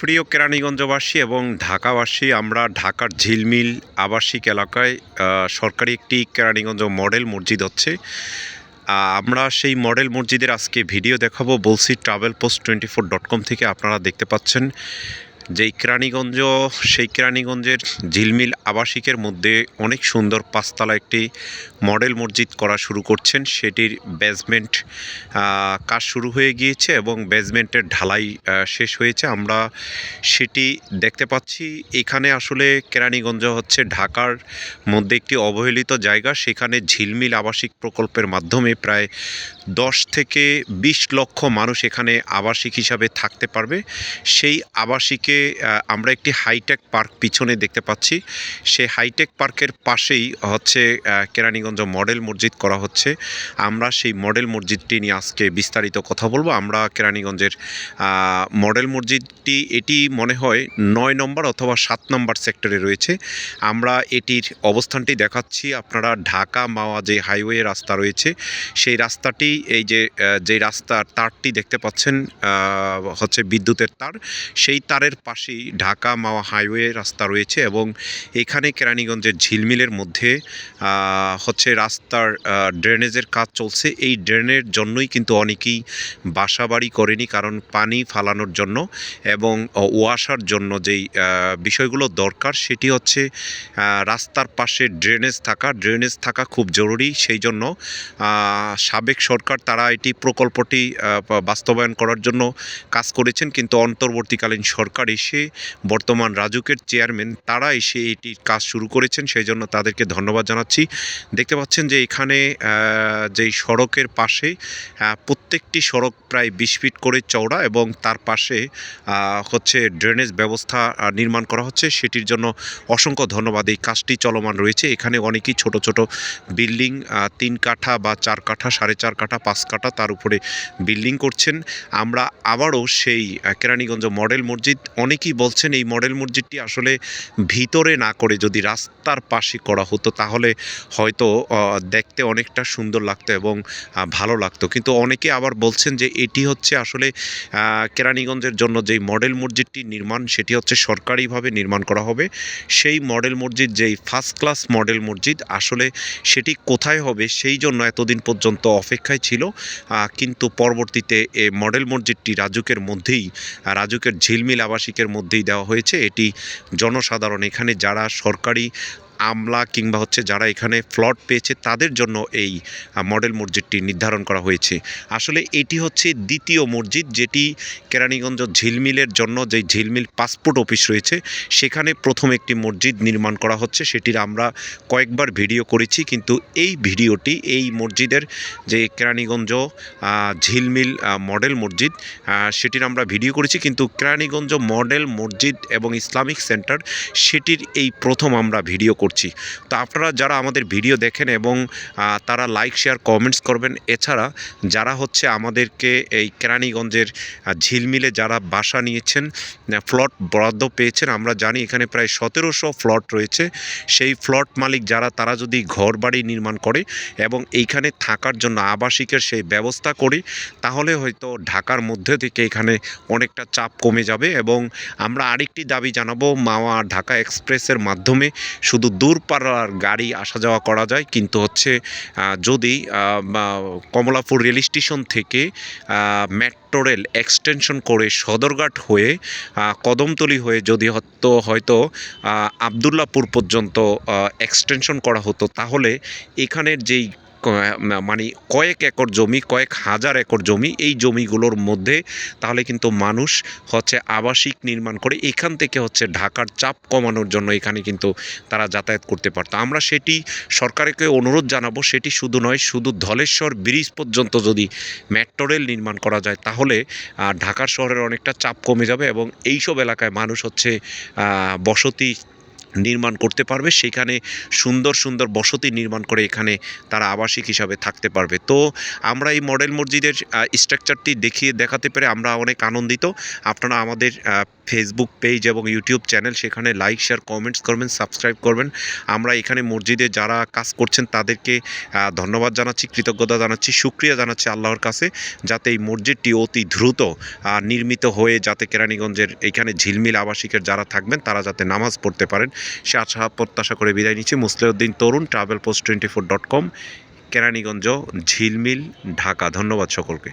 প্রিয় কেরানীগঞ্জবাসী এবং ঢাকাবাসী, আমরা ঢাকার ঝিলমিল আবাসিক এলাকায় সরকারি একটি কেরানীগঞ্জ মডেল মসজিদ হচ্ছে। আমরা সেই মডেল মসজিদের আজকে ভিডিও দেখাবো। বলছি travel post twenty four dot com থেকে আপনারা দেখতে পাচ্ছেন। যেই কেরানীগঞ্জ, সেই কেরানীগঞ্জের ঝিলমিল আবাসিকের মধ্যে অনেক সুন্দর পাঁচতলা একটি মডেল মসজিদ করা শুরু করছেন। সেটির বেসমেন্ট কাজ শুরু হয়ে গিয়েছে এবং বেসমেন্টের ঢালাই শেষ হয়েছে। আমরা সেটি দেখতে পাচ্ছি। এখানে আসলে কেরানীগঞ্জ হচ্ছে ঢাকার মধ্যে একটি অবহেলিত জায়গা। সেখানে ঝিলমিল আবাসিক প্রকল্পের মাধ্যমে প্রায় দশ থেকে বিশ লক্ষ মানুষ এখানে আবাসিক হিসাবে থাকতে পারবে। সেই আবাসিকে আমরা একটি হাইটেক পার্ক পিছনে দেখতে পাচ্ছি। সেই হাইটেক পার্কের পাশেই হচ্ছে কেরানীগঞ্জ মডেল মসজিদ করা হচ্ছে। আমরা সেই মডেল মসজিদটি নিয়ে আজকে বিস্তারিত কথা বলব। আমরা কেরানীগঞ্জের মডেল মসজিদটি, এটি মনে হয় নয় নম্বর অথবা সাত নম্বর সেক্টরে রয়েছে। আমরা এটির অবস্থানটি দেখাচ্ছি। আপনারা ঢাকা মাওয়া যে হাইওয়ে রাস্তা রয়েছে, সেই রাস্তাটি, এই যে যে রাস্তার তারটি দেখতে পাচ্ছেন হচ্ছে বিদ্যুতের তার। সেই তারের পাশেই ঢাকা মাওয়া হাইওয়ে রাস্তা রয়েছে এবং এখানে কেরানীগঞ্জের ঝিলমিলের মধ্যে হচ্ছে রাস্তার ড্রেনেজের কাজ চলছে। এই ড্রেনের জন্যই কিন্তু অনেকেই বাসা বাড়ি করেনি কারণ পানি ফালানোর জন্য এবং আহ, ওয়াসার জন্য যেই বিষয়গুলো দরকার সেটি হচ্ছে রাস্তার পাশে ড্রেনেজ থাকা। ড্রেনেজ থাকা খুব জরুরি। সেই জন্য সাবেক সরকার তারা এটি প্রকল্পটি বাস্তবায়ন করার জন্য কাজ করেছেন। কিন্তু অন্তর্বর্তীকালীন সরকার এসে বর্তমান রাজুকের চেয়ারম্যান তারা এসে এটির কাজ শুরু করেছেন, সেই জন্য তাদেরকে ধন্যবাদ জানাচ্ছি। দেখতে পাচ্ছেন যে এখানে যেই সড়কের পাশে প্রত্যেকটি সড়ক প্রায় বিশ ফিট করে চওড়া এবং তার পাশে হচ্ছে ড্রেনেজ ব্যবস্থা নির্মাণ করা হচ্ছে। সেটির জন্য অসংখ্য ধন্যবাদ। এই কাজটি চলমান রয়েছে। এখানে অনেকেই ছোট ছোট বিল্ডিং তিন কাঠা বা চার কাঠা, সাড়ে চার কাঠা, পাঁচ কাঠা তার উপরে বিল্ডিং করছেন। আমরা আবারও সেই কেরানীগঞ্জ মডেল মসজিদ অনেকেই বলছেন এই মডেল মসজিদটি আসলে ভিতরে না করে যদি রাস্তার পাশে করা হতো, তাহলে হয়তো দেখতে অনেকটা সুন্দর লাগতো এবং ভালো লাগতো। কিন্তু অনেকে আবার বলছেন যে এটি হচ্ছে আসলে কেরানীগঞ্জের জন্য যেই মডেল মসজিদটি নির্মাণ, সেটি হচ্ছে সরকারিভাবে নির্মাণ করা হবে। সেই মডেল মসজিদ, যেই ফার্স্ট ক্লাস মডেল মসজিদ, আসলে সেটি কোথায় হবে সেই জন্য এতদিন পর্যন্ত অপেক্ষায় ছিল। কিন্তু পরবর্তীতে এ মডেল মসজিদটি রাজুকের মধ্যেই, রাজুকের ঝিলমিল আবাসিকের মধ্যেই দেওয়া হয়েছে। এটি জনসাধারণ এখানে যারা সরকারি আমলা কিংবা হচ্ছে যারা এখানে ফ্লট পেয়েছে, তাদের জন্য এই মডেল মসজিদটি নির্ধারণ করা হয়েছে। আসলে এটি হচ্ছে দ্বিতীয় মসজিদ, যেটি কেরানীগঞ্জ ঝিলমিলের জন্য যে ঝিলমিল পাসপোর্ট অফিস রয়েছে, সেখানে প্রথম একটি মসজিদ নির্মাণ করা হচ্ছে। সেটির আমরা কয়েকবার ভিডিও করেছি, কিন্তু এই ভিডিওটি, এই মসজিদের যে কেরানীগঞ্জ ঝিলমিল মডেল মসজিদ সেটির আমরা ভিডিও করেছি, কিন্তু কেরানীগঞ্জ মডেল মসজিদ এবং ইসলামিক সেন্টার, সেটির এই প্রথম আমরা ভিডিও করছি। তো আপনারা যারা আমাদের ভিডিও দেখেন এবং তারা লাইক শেয়ার কমেন্টস করবেন, এছাড়া যারা হচ্ছে আমাদেরকে এই কেরানীগঞ্জের ঝিলমিলে যারা বাসা নিয়েছেন ফ্লট বরাদ্দ পেয়েছেন, আমরা জানি এখানে প্রায় সতেরোশো ফ্লট রয়েছে। সেই ফ্লট মালিক যারা, তারা যদি ঘর বাড়ি নির্মাণ করে এবং এইখানে থাকার জন্য আবাসিকের সেই ব্যবস্থা করি, তাহলে হয়তো ঢাকার মধ্যে থেকে এখানে অনেকটা চাপ কমে যাবে এবং আমরা আরেকটি দাবি জানাব মাওয়া ঢাকা এক্সপ্রেসের মাধ্যমে শুধু দূরপাড়ার গাড়ি আসা যাওয়া করা যায়, কিন্তু হচ্ছে যদি কমলাপুর রেল স্টেশন থেকে মেট্রো রেল এক্সটেনশন করে সদরঘাট হয়ে কদমতলি হয়ে যদি হতো, হয়তো আবদুল্লাপুর পর্যন্ত এক্সটেনশন করা হতো, তাহলে এখানের যেই মানে কয়েক একর জমি, কয়েক হাজার একর জমি এই জমিগুলোর মধ্যে তাহলে কিন্তু মানুষ হচ্ছে আবাসিক নির্মাণ করে এখান থেকে হচ্ছে ঢাকার চাপ কমানোর জন্য এখানে কিন্তু তারা যাতায়াত করতে পারতো। আমরা সেটি সরকারকে অনুরোধ জানাব, সেটি শুধু নয়, শুধু ধলেশ্বর ব্রিজ পর্যন্ত যদি মেট্রো রেল নির্মাণ করা যায় তাহলে ঢাকার শহরের অনেকটা চাপ কমে যাবে এবং এইসব এলাকায় মানুষ হচ্ছে বসতি নির্মাণ করতে পারবে, সেখানে সুন্দর সুন্দর বসতি নির্মাণ করে এখানে তারা আবাসিক হিসাবে থাকতে পারবে। তো আমরা এই মডেল মসজিদের স্ট্রাকচারটি দেখিয়ে দেখাতে পেরে আমরা অনেক আনন্দিত। আপনারা আমাদের ফেসবুক পেজ এবং ইউটিউব চ্যানেল সেখানে লাইক শেয়ার কমেন্টস করবেন সাবস্ক্রাইব করবেন। আমরা এখানে মসজিদে যারা কাজ করছেন, তাদেরকে ধন্যবাদ জানাচ্ছি, কৃতজ্ঞতা জানাচ্ছি সুক্রিয়া জানাচ্ছি আল্লাহর কাছে, যাতে এই মসজিদটি অতি দ্রুত নির্মিত হয়ে যাতে কেরানীগঞ্জের এখানে ঝিলমিল আবাসিকের যারা থাকবেন, তারা যাতে নামাজ পড়তে পারেন। সে আশা, প্রত্যাশা করে বিদায় নিচ্ছি। Musliuddin Tarun travel post twenty four dot com Keraniganj, Jhilmil, Dhaka. ধন্যবাদ সকলকে।